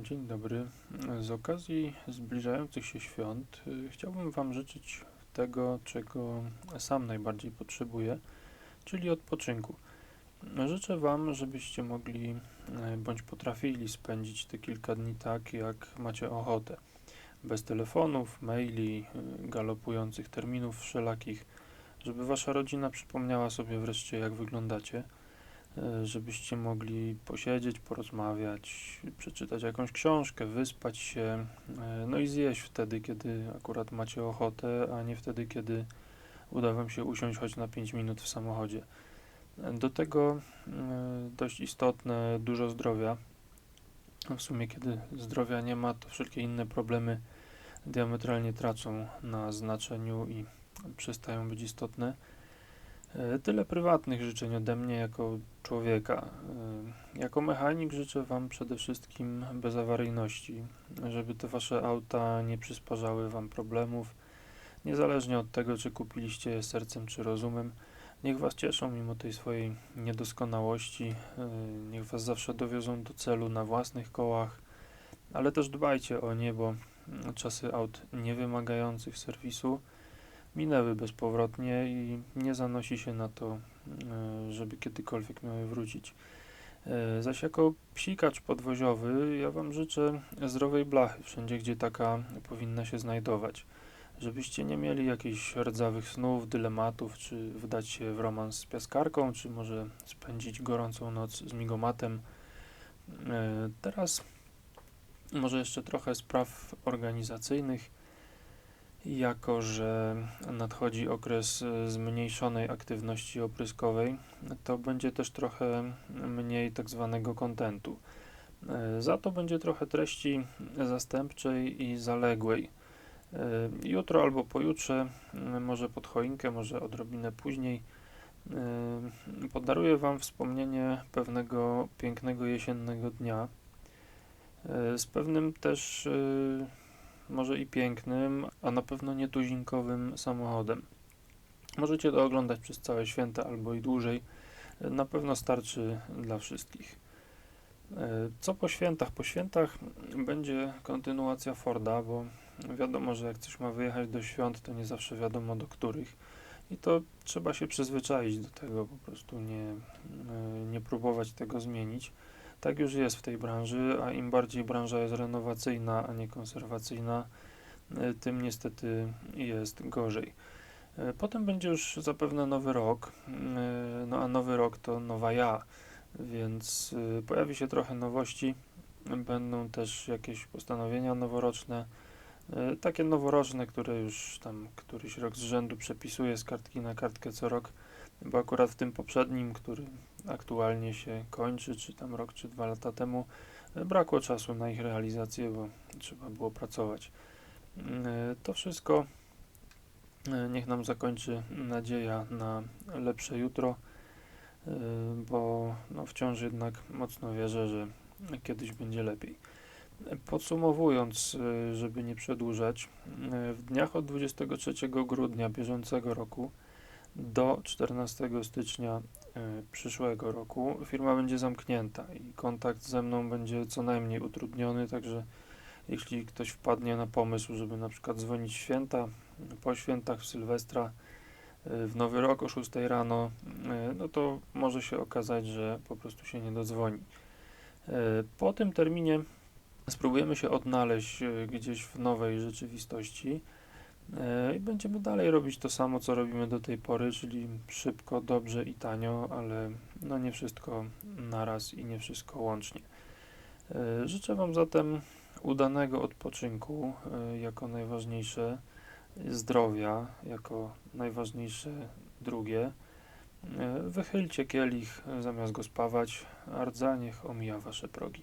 Dzień dobry. Z okazji zbliżających się świąt y, chciałbym Wam życzyć tego, czego sam najbardziej potrzebuję, czyli odpoczynku. Życzę Wam, żebyście mogli y, bądź potrafili spędzić te kilka dni tak, jak macie ochotę. Bez telefonów, maili, y, galopujących terminów wszelakich, żeby Wasza rodzina przypomniała sobie wreszcie, jak wyglądacie żebyście mogli posiedzieć, porozmawiać, przeczytać jakąś książkę, wyspać się, e, no i zjeść wtedy, kiedy akurat macie ochotę, a nie wtedy, kiedy uda Wam się usiąść choć na 5 minut w samochodzie. E, Do tego e, dość istotne dużo zdrowia. W sumie, kiedy zdrowia nie ma, to wszelkie inne problemy diametralnie tracą na znaczeniu i przestają być istotne. E, Tyle prywatnych życzeń ode mnie jako człowieka. E, Jako mechanik życzę Wam przede wszystkim bezawaryjności, żeby te Wasze auta nie przysparzały Wam problemów, niezależnie od tego, czy kupiliście je sercem czy rozumem. Niech Was cieszą mimo tej swojej niedoskonałości, e, niech Was zawsze dowiozą do celu na własnych kołach, ale też dbajcie o nie, bo mm, czasy aut niewymagających serwisu minęły bezpowrotnie i nie zanosi się na to, e, żeby kiedykolwiek miały wrócić. E, Zaś jako psikacz podwoziowy, ja Wam życzę zdrowej blachy wszędzie, gdzie taka powinna się znajdować. Żebyście nie mieli jakichś rdzawych snów, dylematów, czy wdać się w romans z piaskarką, czy może spędzić gorącą noc z migomatem. E, Teraz może jeszcze trochę spraw organizacyjnych. Jako, że nadchodzi okres e, zmniejszonej aktywności opryskowej, to będzie też trochę mniej tak zwanego kontentu. E, Za to będzie trochę treści zastępczej i zaległej. E, Jutro albo pojutrze, może pod choinkę, może odrobinę później, podaruję Wam wspomnienie pewnego pięknego jesiennego dnia z pewnym też może i pięknym, a na pewno nietuzinkowym samochodem. Możecie to oglądać przez całe święta albo i dłużej. Na pewno starczy dla wszystkich. E, Co po świętach? Po świętach będzie kontynuacja Forda, bo wiadomo, że jak coś ma wyjechać do świąt, to nie zawsze wiadomo do których. I to trzeba się przyzwyczaić do tego, po prostu nie, e, nie próbować tego zmienić. Tak już jest w tej branży, a im bardziej branża jest renowacyjna, a nie konserwacyjna, e, tym niestety jest gorzej. E, Potem będzie już zapewne nowy rok, e, no a nowy rok to nowa ja, więc pojawi się trochę nowości, będą też jakieś postanowienia noworoczne, takie noworoczne, które już tam któryś rok z rzędu przepisuję z kartki na kartkę co rok, bo akurat w tym poprzednim, który aktualnie się kończy, czy tam rok, czy dwa lata temu, e, brakło czasu na ich realizację, bo trzeba było pracować. Mm, e, To wszystko e, niech nam zakończy nadzieja na lepsze jutro, bo no, wciąż jednak mocno wierzę, że kiedyś będzie lepiej. Podsumowując, żeby nie przedłużać, w dniach od 23 grudnia bieżącego roku do 14 stycznia przyszłego roku firma będzie zamknięta i kontakt ze mną będzie co najmniej utrudniony, także jeśli ktoś wpadnie na pomysł, żeby na przykład dzwonić święta, po świętach, w Sylwestra, e, w Nowy Rok o 6 rano, e, no to może się okazać, że po prostu się nie dodzwoni. E, Po tym terminie spróbujemy się odnaleźć e, gdzieś w nowej rzeczywistości. E, I będziemy dalej robić to samo, co robimy do tej pory, czyli szybko, dobrze i tanio, ale no nie wszystko naraz i nie wszystko łącznie. E, Życzę Wam zatem udanego odpoczynku e, jako najważniejsze, zdrowia jako najważniejsze drugie. Wychylcie kielich zamiast go spawać, a rdza niech omija Wasze progi.